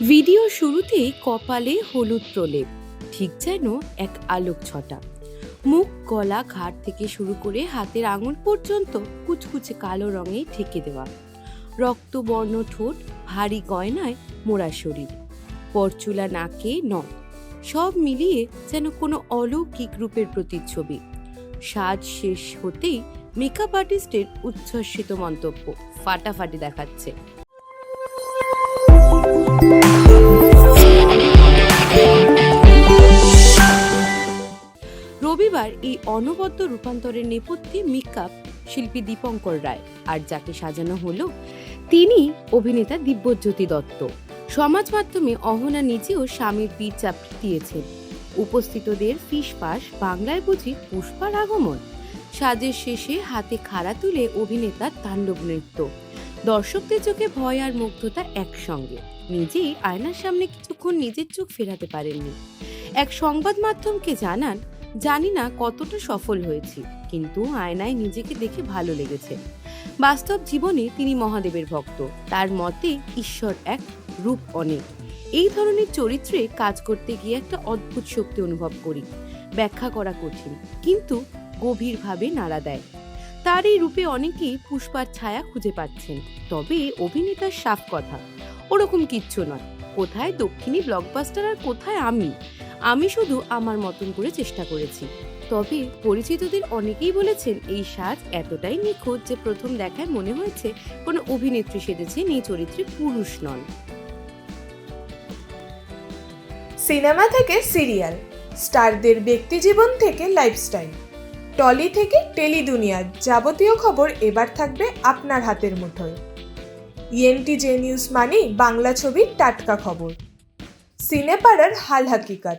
Video শুরুতেই কপালে হলুদ প্রলেপ, ঠিক যেন এক আলোক ছটা মুখ গলা ঘাট থেকে শুরু করে হাতের আঙুল পর্যন্ত কুচকুচে কালো রঙে ঢেকে দেওয়া। রক্তবর্ণ ঠোঁট, ভারী গয়নায় মোড়া শরীর, পরচুলা নাকে নখ, সব মিলিয়ে যেন কোনো অলৌকিক রূপের প্রতিচ্ছবি। সাজ শেষ হতেই মেকআপ আর্টিস্টের উচ্ছ্বসিত মন্তব্য ফাটাফাটি দেখাচ্ছে। রবিবার এই অনবদ্য রূপান্তরের নেপথ্যে মেকআপ শিল্পী দীপঙ্কর রায়। আর যাকে সাজানো হলো, তিনি অভিনেতা দিব্যজ্যোতি দত্ত। সমাজ মাধ্যমে অহনা নিজেও স্বামীর পীর চাপড়ি দিয়েছেন। উপস্থিতদের ফিস পাস, বাংলায় বুঝি পুষ্পার আগমন। সাজের শেষে হাতে খাড়া তুলে অভিনেতার তাণ্ডব নৃত্য। দর্শকদের চোখে ভয় আর মুগ্ধতা একসঙ্গে। নিজেই আয়নার সামনে কিছুক্ষণ নিজের চোখ ফেরাতে পারেননি। এক সংবাদ মাধ্যমকে জানান জানি না কতটা সফল হয়েছি, কিন্তু আয়নায় নিজেকে দেখে ভালো লেগেছে। বাস্তব জীবনে তিনি মহাদেবের ভক্ত, তার মতে ঈশ্বর এক রূপ অনেক। এই ধরনের চরিত্রে কাজ করতে গিয়ে একটা অদ্ভুত শক্তি অনুভব করি, ব্যাখ্যা করা কঠিন, কিন্তু গভীরভাবে নাড়া দেয়। তার এই রূপে অনেকেই পুষ্পার ছায়া খুঁজে পাচ্ছেন, তবে অভিনেতার সাফ কথা, ওরকম কিচ্ছু নয়। কোথায় দক্ষিণী ব্লকবাস্টার আর কোথায় আমি? আমি শুধু আমার মতন করে চেষ্টা করেছি। তবে পরিচিতদের অনেকেই বলেছেন, এই সাজ এতটাই নিখুঁত যে প্রথম দেখায় মনে হয়েছে কোনো অভিনেত্রী সেজেছেন এই চরিত্রে পুরুষ নন। সিনেমা থেকে সিরিয়াল, স্টারদের ব্যক্তিজীবন থেকে লাইফস্টাইল, টলি থেকে টেলি দুনিয়ার যাবতীয় খবর এবার থাকবে আপনার হাতের মুঠোয়। ইএনটি জে নিউজ মানেই বাংলা ছবির টাটকা খবর। সিনেপাড়ার হাল হাকিকাত।